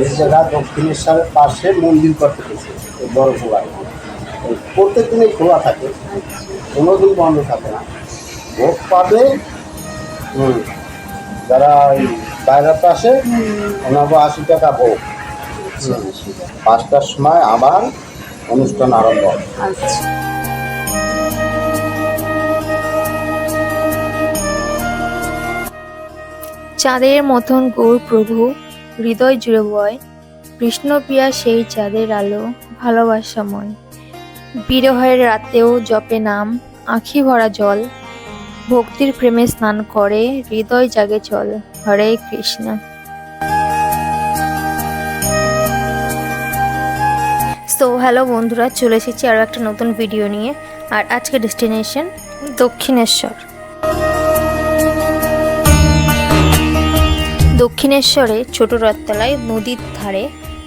এই জায়গা দক্ষিণেশ্বরের পাশে মন্দির করতে গেছে বড় পোলায় প্রত্যেক দিনই খোলা থাকে কোনো দিন বন্ধ থাকে না। ভোগ পাবে যারা ওই বাইরেতে আসে ওনার আশি টাকা ভোগ। পাঁচটার সময় আবার অনুষ্ঠান আরম্ভ হবে। চাঁদের মতন গৌর প্রভু হৃদয় জুড়ে বয়। কৃষ্ণপ্রিয়া সেই চাঁদের আলো ভালোবাসাময় বিরহের রাতেও জপে নাম, আখি ভরা জল। ভক্তির প্রেমে স্নান করে, হৃদয় জাগে চল, হরে কৃষ্ণ। সো হ্যালো বন্ধুরা, চলে এসেছি আরও একটা নতুন ভিডিও নিয়ে। আর আজকে ডেস্টিনেশন দক্ষিণেশ্বর। দক্ষিণেশ্বরে ছোট রথতলায় নদীর ধারে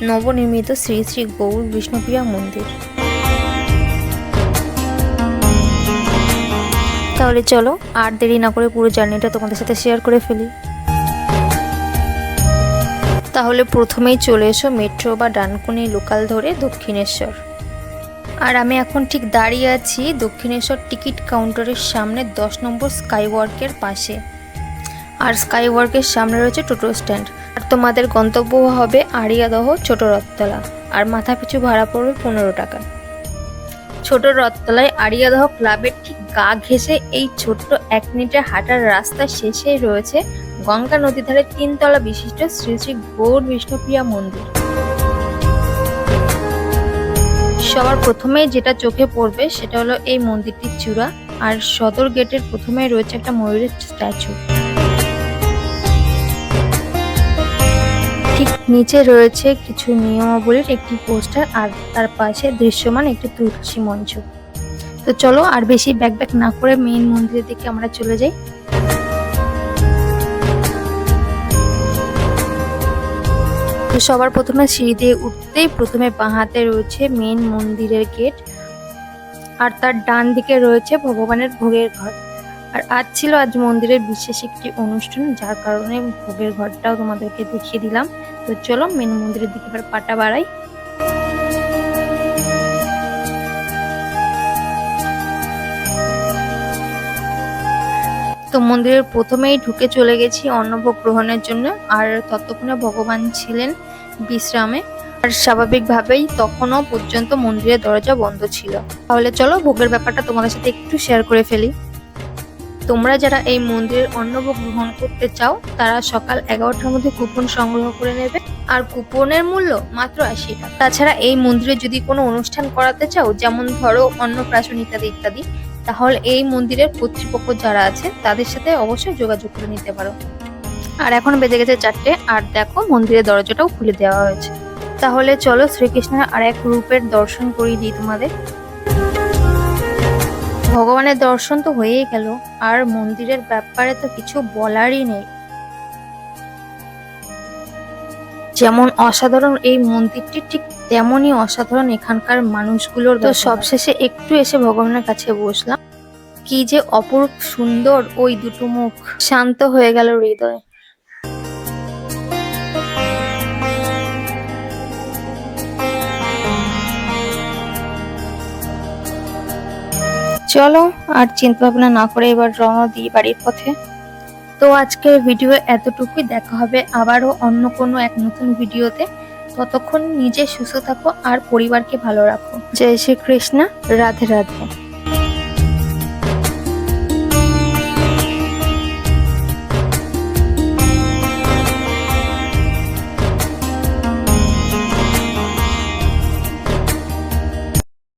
নবনির্মিত শ্রী শ্রী গৌর বিষ্ণুপ্রিয়া মন্দির। তাহলে চলো, আর দেরি না করে পুরো জার্নিটা তোমাদের সাথে শেয়ার করে ফেলি। তাহলে প্রথমেই চলে এসো মেট্রো বা ডানকুনি লোকাল ধরে দক্ষিণেশ্বর। আর আমি এখন ঠিক দাঁড়িয়ে আছি দক্ষিণেশ্বর টিকিট কাউন্টারের সামনে দশ নম্বর স্কাইওয়ার্কের পাশে। আর স্কাই ওয়ার্কের সামনে রয়েছে টোটো স্ট্যান্ড। আর তোমাদের গন্তব্য হবে আড়িয়াদহ ছোট রথতলা। আর মাথা পিছু ভাড়া পড়বে পনেরো টাকা। ছোট রথতলায় আড়িয়াদহ ক্লাবের ঠিক গা ঘেঁষে এই ছোট্ট এক মিনিটের হাঁটার রাস্তা শেষেই রয়েছে গঙ্গা নদীর ধারে তিনতলা বিশিষ্ট শ্রী শ্রী গৌর বিষ্ণুপ্রিয়া মন্দির। সবার প্রথমেই যেটা চোখে পড়বে সেটা হলো এই মন্দিরটির চূড়া। আর সদর গেটের প্রথমেই রয়েছে একটা ময়ূরের স্ট্যাচু। ঠিক নিচে রয়েছে কিছু নিয়মাবলীর একটি পোস্টার আর তার পাশে দৃশ্যমান একটি তুলসী মঞ্চ। তো চলো আর বেশি ব্যাক ব্যাক না করে মেইন মন্দিরের দিকে আমরা চলে যাই। তো সবার প্রথমে সিঁড়ি দিয়ে উঠতেই প্রথমে বাঁহাতে রয়েছে মেইন মন্দিরের গেট আর তার ডান দিকে রয়েছে ভগবানের ভোগের ঘর। আর আজ ছিল আজ মন্দিরের বিশেষ একটি অনুষ্ঠান, যার কারণে ভোগের ঘরটাও তোমাদেরকে দেখিয়ে দিলাম। তো চলো মেন মন্দিরের দিকে এবার পাটা বাড়াই। তো মন্দিরের প্রথমেই ঢুকে চলে গেছি অন্নভোগ গ্রহণের জন্য, আর ততক্ষণে ভগবান ছিলেন বিশ্রামে। আর স্বাভাবিকভাবেই তখনও পর্যন্ত মন্দিরের দরজা বন্ধ ছিল। তাহলে চলো, ভোগের ব্যাপারটা তোমাদের সাথে একটু শেয়ার করে ফেলি। তোমরা যারা এই মন্দিরের অন্নভোগ গ্রহণ করতে চাও, তারা সকাল এগারোটার মধ্যে কুপন সংগ্রহ করে নেবে। আর কুপনের মূল্য মাত্র আশি টাকা। তাছাড়া এই মন্দিরে যদি কোনো অনুষ্ঠান করাতে চাও, যেমন ধরো অন্নপ্রাশন ইত্যাদি ইত্যাদি, তাহলে এই মন্দিরের কর্তৃপক্ষ যারা আছে, তাদের সাথে অবশ্যই যোগাযোগ করে নিতে পারো। আর এখন বেজে গেছে চারটে, আর দেখো মন্দিরের দরজাটাও খুলে দেওয়া হয়েছে। তাহলে চলো শ্রীকৃষ্ণের আর এক রূপের দর্শন করিয়ে দিই তোমাদের। ভগবানের দর্শন তো হয়েই গেল আর মন্দিরের ব্যাপারে তো কিছু বলারই নেই। যেমন অসাধারণ এই মন্দিরটি ঠিক তেমনই অসাধারণ এখানকার মানুষগুলোর তো সবশেষে একটু এসে ভগবানের কাছে বসলাম। কি যে অপরূপ সুন্দর ওই দুটো মুখ। শান্ত হয়ে গেল হৃদয়। চলো, আর চিন্তা ভাবনা না করে এবার রওনা দিই বাড়ির পথে। তো আজকের ভিডিও এতটুকুই। দেখা হবে আবারও অন্য কোনো এক নতুন ভিডিওতে। ততক্ষণ নিজে সুস্থ থাকো আর পরিবারকে ভালো রাখো। জয় শ্রী কৃষ্ণা রাধে রাধে।